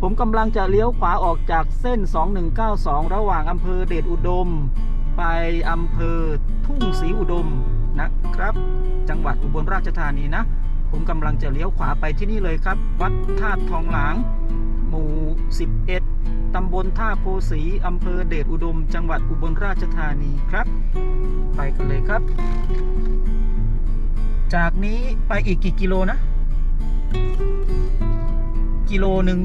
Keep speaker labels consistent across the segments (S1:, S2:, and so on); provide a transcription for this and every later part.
S1: ผมกำลังจะเลี้ยวขวาออกจากเส้น 2192 ระหว่างอำเภอเดชอุดม ไปอำเภอทุ่งศรีอุดมนะครับ จังหวัดอุบลราชธานีนะ ผมกำลังจะเลี้ยวขวาไปที่นี่เลยครับ วัดธาตุทองหลาง หมู่ 11 ตำบลท่าโพสีอำเภอเดชอุดม จังหวัดอุบลราชธานีครับ ไปกันเลยครับ จากนี้ไปอีกกี่กิโลนะ กิโลหนึ่ง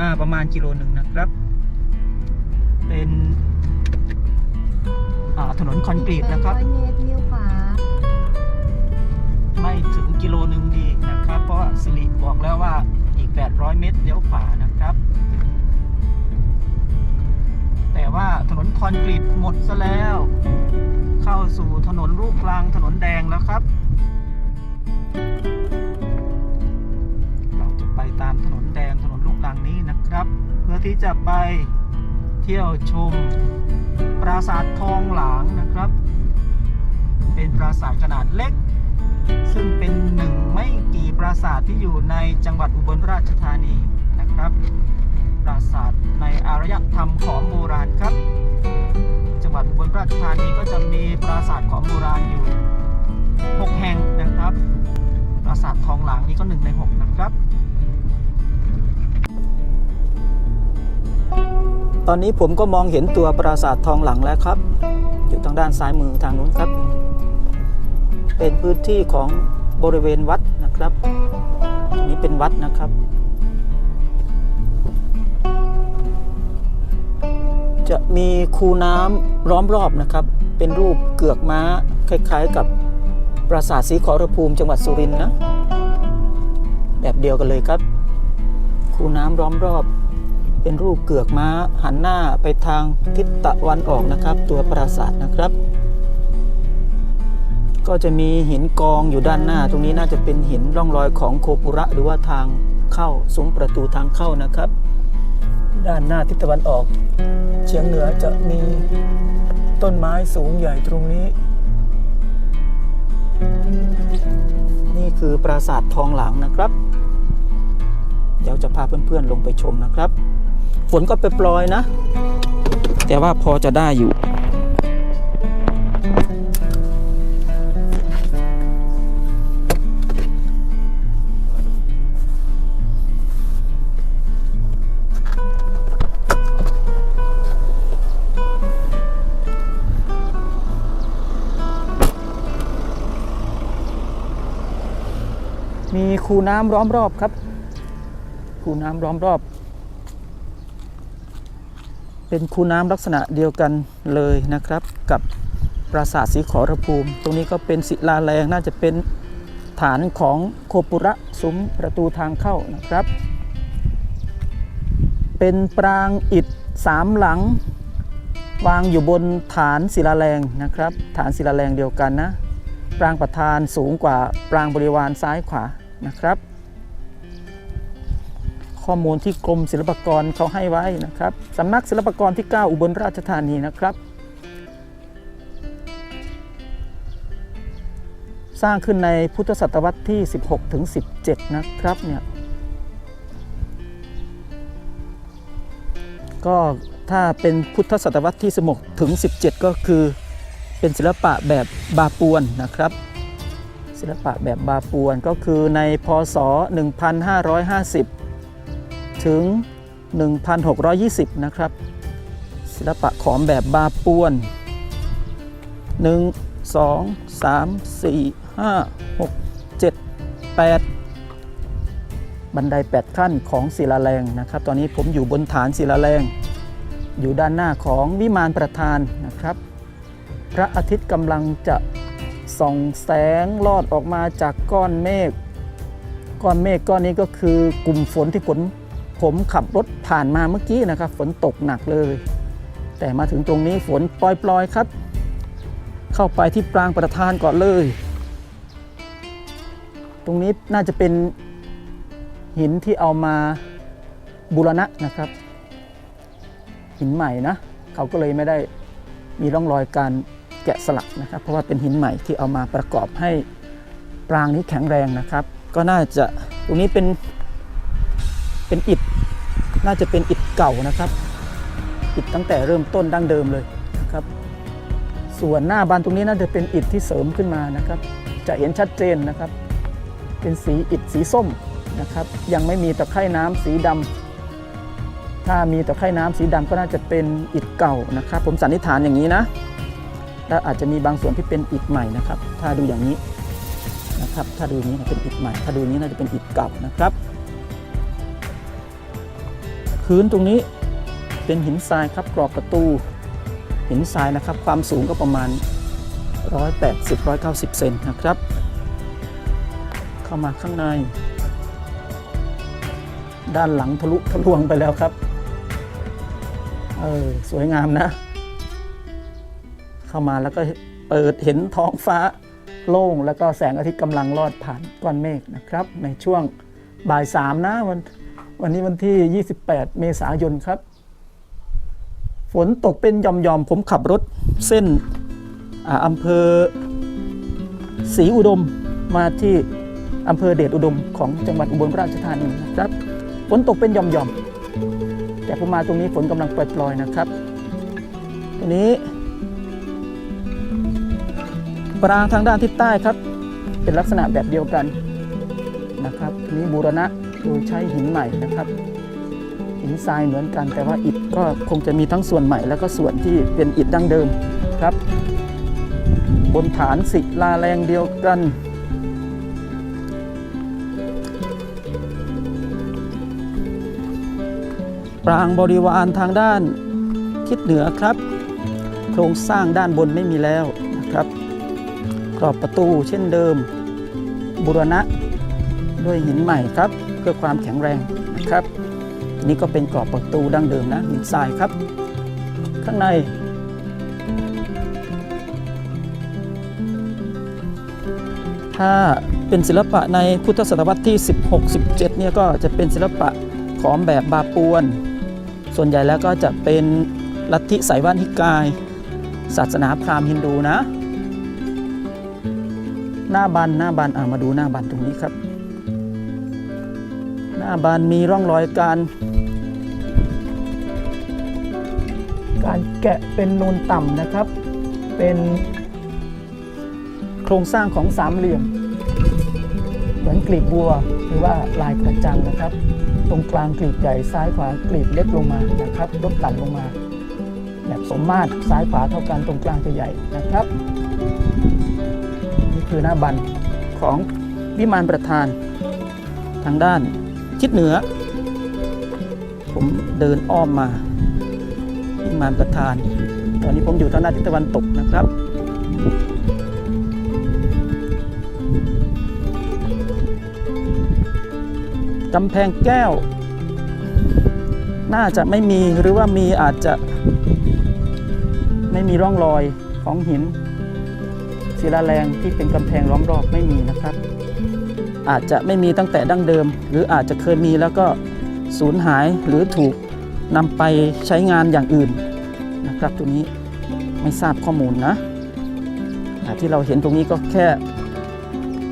S1: อ่าประมาณกิโลหนึ่งนะครับ เป็นอ่าถนนคอนกรีตนะครับ
S2: ร้อยเมตรเลี้ยวขวา
S1: ไม่ถึงกิโลหนึ่งดีนะครับ เพราะว่าสิริบอกแล้วว่าอีก 800 เมตรเลี้ยวขวานะครับ แต่ว่าถนนคอนกรีตหมดซะแล้ว เข้าสู่ถนนลูกกลางถนนแดงแล้วครับ นะครับ เพื่อที่จะไปเที่ยวชม ปราสาททองหลางนะครับ เป็นปราสาทขนาดเล็ก ซึ่งเป็นหนึ่งไม่กี่ปราสาทที่อยู่ในจังหวัดอุบลราชธานีนะครับ ปราสาทในอารยธรรมของโบราณครับ จังหวัดอุบลราชธานีก็จะมีปราสาทของโบราณอยู่ 6 แห่งนะครับ ปราสาททองหลางนี่ก็หนึ่งใน 6 นะครับ ตอนนี้ผมก็มองเห็นตัวปราสาททองหลังแล้วครับ อยู่ทางด้านซ้ายมือทางนู้นครับ เป็นพื้นที่ของบริเวณวัดนะครับนนี้เป็นวัดนะครับ จะมีคูน้ำล้อมรอบนะครับ เป็นรูปเกือกม้าคล้าย ๆ กับปราสาทศรีขอรภูมิจังหวัดสุรินทร์นะ แบบเดียวกันเลยครับ คูน้ำล้อมรอบ เป็นรูปเกือกม้าหันหน้าไปทางทิศตะวันออกนะครับ ตัวปราสาทนะครับ ก็จะมีหินกองอยู่ด้านหน้า ตรงนี้น่าจะเป็นหินร่องรอยของโคปุระหรือว่าทางเข้าซุ้มประตูทางเข้านะครับ ด้านหน้าทิศตะวันออก เฉียงเหนือจะมีต้นไม้สูงใหญ่ตรงนี้ นี่คือปราสาททองหลางนะครับ เดี๋ยวจะพาเพื่อนๆลงไปชมนะครับ ฝนก็ไปปลอยนะ แต่ว่าพอจะได้อยู่ มีคูน้ำล้อมรอบครับคูน้ำล้อมรอบ เป็นคูน้ำลักษณะเดียวกันเลยนะครับ กับปราสาทสีขอรภูมิ ตรงนี้ก็เป็นศิลาแรงน่าจะเป็นฐานของโคปุระซุ้มประตูทางเข้านะครับ เป็นปรางอิฐสามหลัง วางอยู่บนฐานศิลาแรงนะครับ ฐานศิลาแรงเดียวกันนะ ปรางประธานสูงกว่าปรางบริวารซ้ายขวานะครับ ข้อมูลที่กรมศิลปากรเขาให้ไว้นะครับสำนักศิลปากรที่ 9 อุบลราชธานีนะครับ สร้างขึ้นในพุทธศตวรรษที่ 16ถึง17 นะครับเนี่ยก็ถ้าเป็นพุทธศตวรรษที่ 16ถึง17 ก็คือเป็นศิลปะแบบบาปวนนะครับ ศิลปะแบบบาปวนก็คือในพศ 1550 ถึง 1620 นะครับ ศิลปะขอมแบบบาปวน 1 2 3 4 5 6 7 8 บันได 8 ขั้นของศิลาแรงนะครับ ตอนนี้ผมอยู่บนฐานศิลาแรง อยู่ด้านหน้าของวิมานประธานนะครับ พระอาทิตย์กำลังจะส่องแสงลอดออกมาจากก้อนเมฆก้อนเมฆก้อนนี้ก็คือกลุ่มฝนที่ผม ผมขับรถผ่านมาเมื่อกี้นะครับ ฝนตกหนักเลย แต่มาถึงตรงนี้ฝนปล่อยๆครับ เข้าไปที่ปรางประธานก่อนเลย ตรงนี้น่าจะเป็นหินที่เอามาบูรณะนะครับ หินใหม่นะ เขาก็เลยไม่ได้มีร่องรอยการแกะสลักนะครับ เพราะว่าเป็นหินใหม่ที่เอามาประกอบให้ปรางนี้แข็งแรงนะครับ ก็น่าจะตรงนี้เป็น เป็นอิฐน่าจะเป็นอิฐเก่านะครับอิฐตั้งแต่เริ่มต้นดั้งเดิมเลยนะครับ ส่วนหน้าบานตรงนี้น่าจะเป็นอิฐที่เสริมขึ้นมานะครับ จะเห็นชัดเจนนะครับ เป็นสีอิฐสีส้มนะครับ ยังไม่มีตะไคร่น้ำสีดำถ้ามีตะไคร่น้ำสีดำก็น่าจะเป็นอิฐเก่านะครับ ผมสันนิษฐานอย่างนี้นะแล้วอาจจะมีบางส่วนที่เป็นอิฐใหม่นะครับ ถ้าดูอย่างนี้นะครับ ถ้าดูนี้เป็นอิฐใหม่ ถ้าดูนี้น่าจะเป็นอิฐเก่านะครับ พื้นตรงนี้เป็นหินทรายครับกรอบประตู หินทรายนะครับ ความสูงก็ประมาณ 180-190 เซนนะครับ เข้ามาข้างใน ด้านหลังทะลุทะลวงไปแล้วครับ เออ สวยงามนะ เข้ามาแล้วก็เปิดเห็นท้องฟ้าโล่ง แล้วก็แสงอาทิตย์กำลังลอดผ่านก้อนเมฆนะครับ ในช่วงบ่ายสามนะวัน วันนี้วันที่ 28 เมษายนครับ ฝนตกเป็นหย่อมๆ ผมขับรถเส้นอำเภอศรีอุดมมาที่อำเภอเดชอุดมของจังหวัดอุบลราชธานีนะครับฝนตกเป็นหย่อมๆ แต่ผมมาตรงนี้ฝนกำลังปล่อยๆนะครับตรงนี้ปรางทางด้านทิศใต้ครับ เป็นลักษณะแบบเดียวกันนะครับทีนี้บูรณะ โดยใช้หินใหม่นะครับ หินทรายเหมือนกัน แต่ว่าอิฐก็คงจะมีทั้งส่วนใหม่ แล้วก็ส่วนที่เป็นอิฐดั้งเดิมครับ บนฐานศิลาแรงเดียวกันปรางบริวารทางด้านทิศเหนือครับ โครงสร้างด้านบนไม่มีแล้วนะครับ กรอบประตูเช่นเดิมบุรณะด้วยหินใหม่ครับ พื่อความแข็งแรงนะครับ นี่ก็เป็นกรอบประตูดั้งเดิมนะหินทรายครับ ข้างใน ถ้าเป็นศิลปะในพุทธศตวรรษที่ 16-17 เนี่ยก็จะเป็นศิลปะขอมแบบบาปวน ส่วนใหญ่แล้วก็จะเป็นลัทธิสายว่านฮิกาย ศาสนาพราหมณ์ฮินดูนะ หน้าบันหน้าบันอ่ามาดูหน้าบันตรงนี้ครับ น้าบันมีร่องรอยการ การแกะเป็นนูนต่ำนะครับ เป็นโครงสร้างของสามเหลี่ยม เหมือนกลีบบัวหรือว่าลายกระจังนะครับ ตรงกลางกลีบใหญ่ซ้ายขวากลีบเล็กลงมานะครับลดต่ำลงมา แบบสมมาตรซ้ายขวาเท่ากันตรงกลางจะใหญ่นะครับ นี่คือหน้าบันของวิมานประธานทางด้าน ทิศเหนือ ผมเดินอ้อมมาวิมานประธาน ตอนนี้ผมอยู่ทางด้านทิศตะวันตกนะครับ กำแพงแก้ว น่าจะไม่มีหรือว่ามีอาจจะไม่มีร่องรอยของหินศิลาแรงที่เป็นกำแพงล้อมรอบไม่มีนะครับ อาจจะไม่มีตั้งแต่ดั้งเดิม หรืออาจจะเคยมีแล้วก็สูญหายหรือถูกนำไปใช้งานอย่างอื่นนะครับตรงนี้ไม่ทราบข้อมูลนะอ่ที่เราเห็นตรงนี้ก็แค่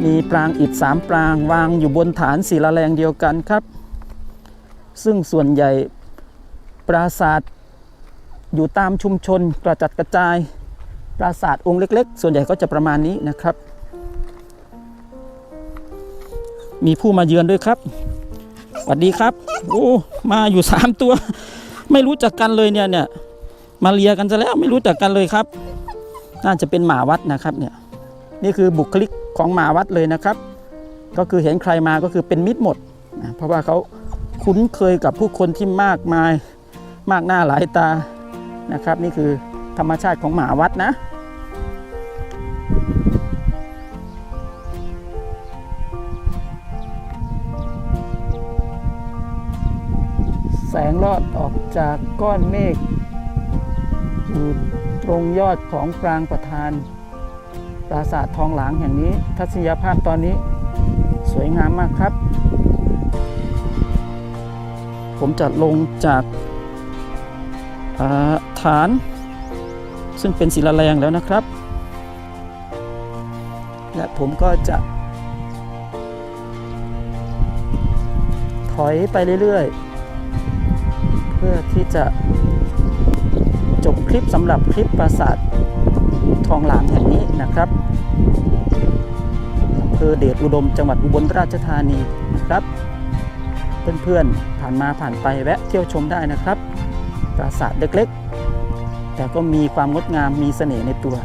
S1: มีปรางอิฐสามปรางวางอยู่บนฐานศิลาแรงเดียวกันครับ ซึ่งส่วนใหญ่ปราสาทอยู่ตามชุมชนกระจัดกระจาย ปราสาทองค์เล็ก ๆ ส่วนใหญ่ก็จะประมาณนี้นะครับ มีผู้มาเยือนด้วยครับสวัสดีครับ โอ้มาอยู่สามตัว ไม่รู้จักกันเลยเนี่ยเนี่ยมาเลียกันซะแล้วไม่รู้จักกันเลยครับ น่าจะเป็นหมาวัดนะครับเนี่ยนี่คือบุคลิกของหมาวัดเลยนะครับ ก็คือเห็นใครมาก็คือเป็นมิตรหมดนะเพราะว่าเขาคุ้นเคยกับผู้คนที่มากมายมากหน้าหลายตานะครับ นี่คือธรรมชาติของหมาวัดนะ สงลอดออกจากก้อนเมฆอยู่ตรงยอดของปรางประธาน ปราสาททองหลางแห่งนี้ ทัศนียภาพตอนนี้สวยงามมากครับ ผมจะลงจากาฐาน ซึ่งเป็นศิลาแรงแล้วนะครับ และผมก็จะถอยไปเรื่อย เพื่อที่จะจบคลิปสำหรับคลิปปราสาททองหลางแห่งนี้นะครับอำเภอเดชอุดมจังหวัดอุบลราชธานีนะครับ เพื่อนๆผ่านมาผ่านไปแวะเที่ยวชมได้นะครับ ปราสาทเล็กๆ แต่ก็มีความงดงามมีเสน่ห์ในตัว